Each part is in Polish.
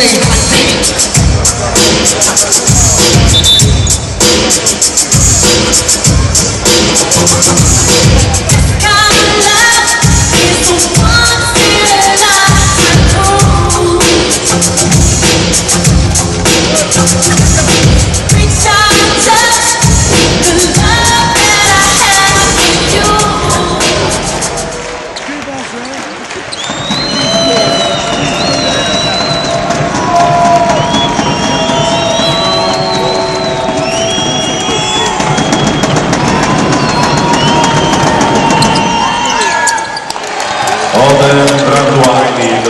shame.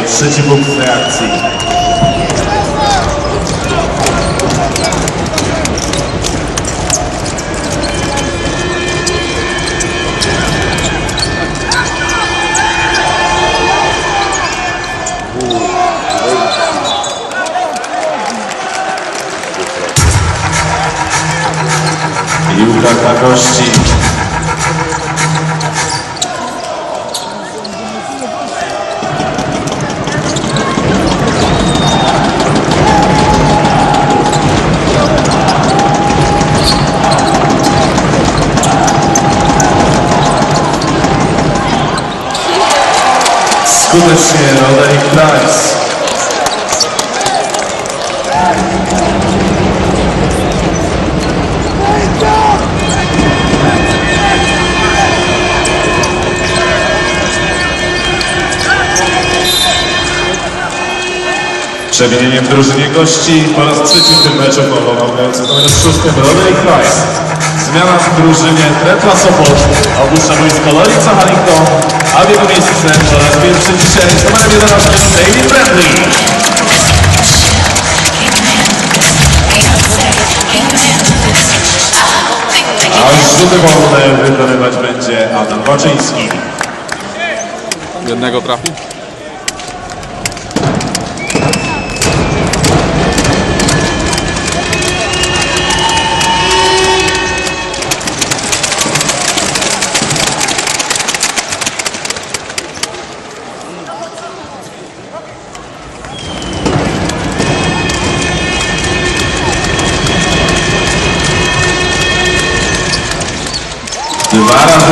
Brandwine i jego trzeci punkt w tej akcji. Piłka dla gości. Skutecznie Roderick Price. Przemienienie w drużynie gości po raz trzeci w tym meczu pomagający numer szóstym Roderick Price. Zmiana w drużynie Trepla Sopot opuszcza boisko Lolica Harrington, a w jego miejsce po raz pierwszy dzisiaj z numerem 11 David Bradley. A rzuty wolne wykonywać będzie Adam Baczyński. Jednego trafi?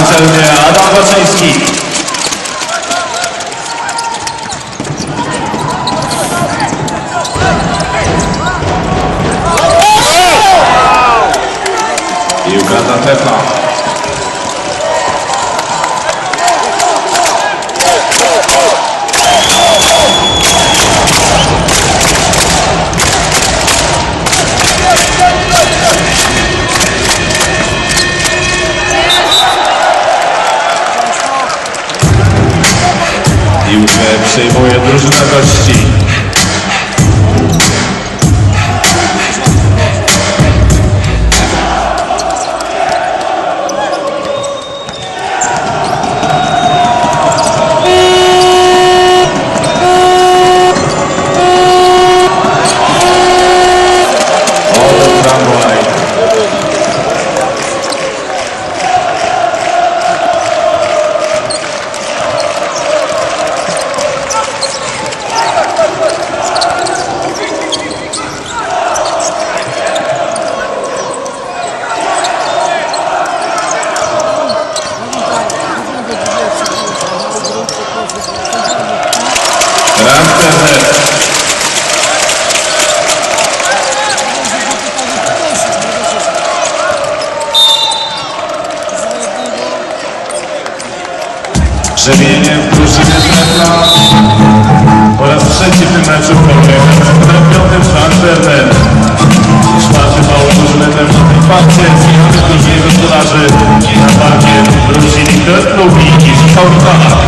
Спортсменімізді Адам Басайский. Piłkę przejmuje drużyna gości. Przemienienie w drużynie Trefla. Po raz trzeci w tym meczu numer piątym Ramterner. Czwarty mały drużyny Trefla w tej parcie. Zmiany w drużynie gospodarzy na parcie wrócili Treflubi i Szkoda.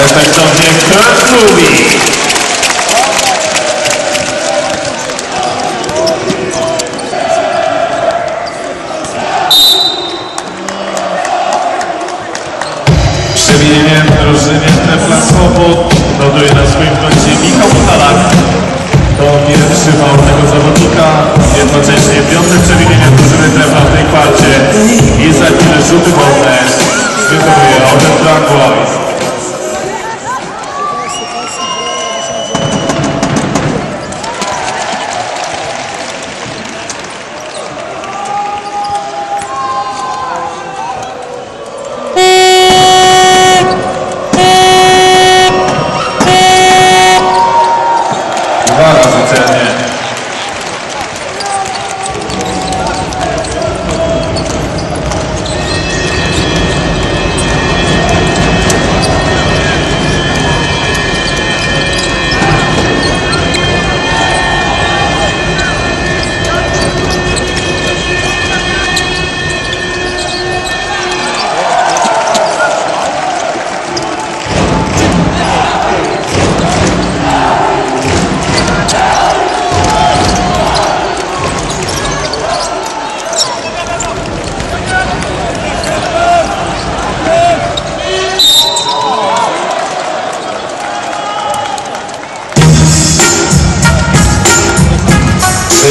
efektownie Kurt Rubik. Przewinieniem drużyny Trefla Sobot doduje na swoim koncie Michał Butalak. To pierwszy faul tego zawodnika, jednocześnie piąte przewinienie drużyny Trefla w tej kwarcie i za chwilę rzuty wolne wykonuje Robert Blackboy.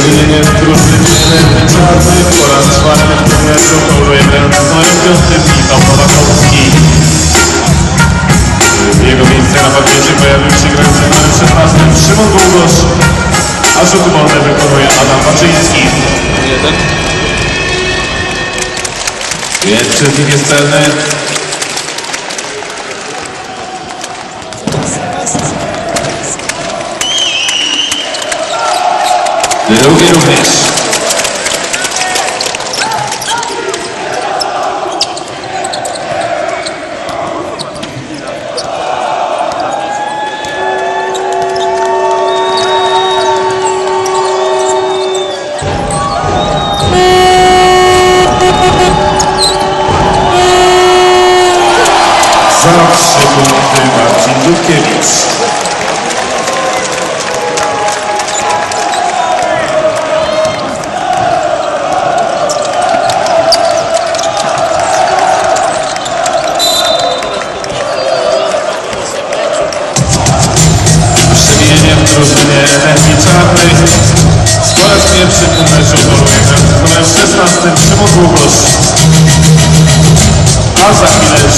Przewinienie drużyny czarnych po raz czwarty w tym meczu piątym Michał Nowakowski. W jego miejsce na parkiecie pojawił się grający z numerem 16 Szymon Długosz, a rzut wolny wykonuje Adam Baczyński. Jeden. Z nich jest celny. Drugi również. Za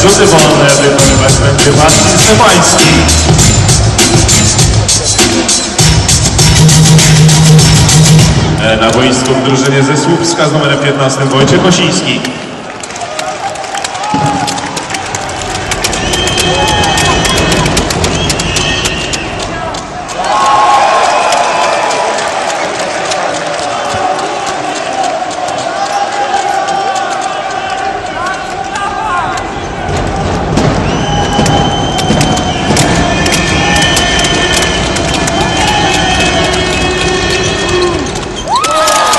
rzuty wolne wykonywać będzie Marcin Stefański. E, Na boisku w drużynie ze Słupska z numerem 15 Wojciech Osiński.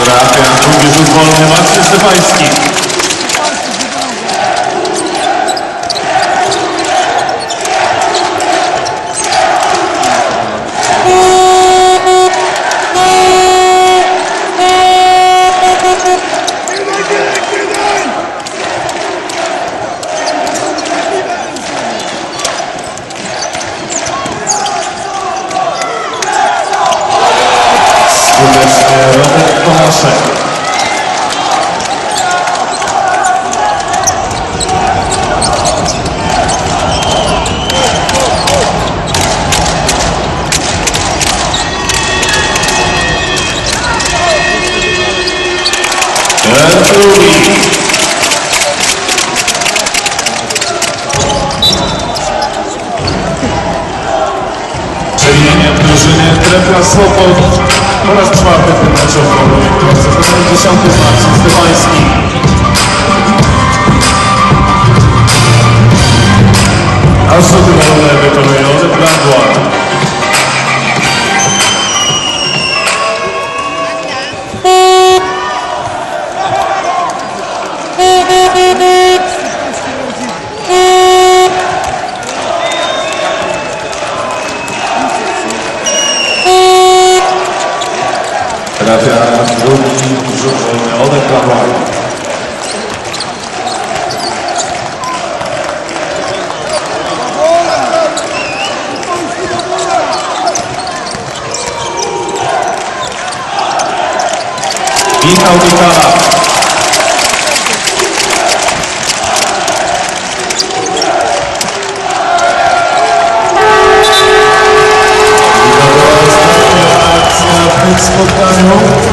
Trafia drugi rzut wolny Marcin Stefański. Skutecznie Robert Tomaszek. Przewinieniem w drużynie Trefla Sopot po raz czwarty w tym meczu 10 Marcin Stefański. Vika Vikala. spotkaniu.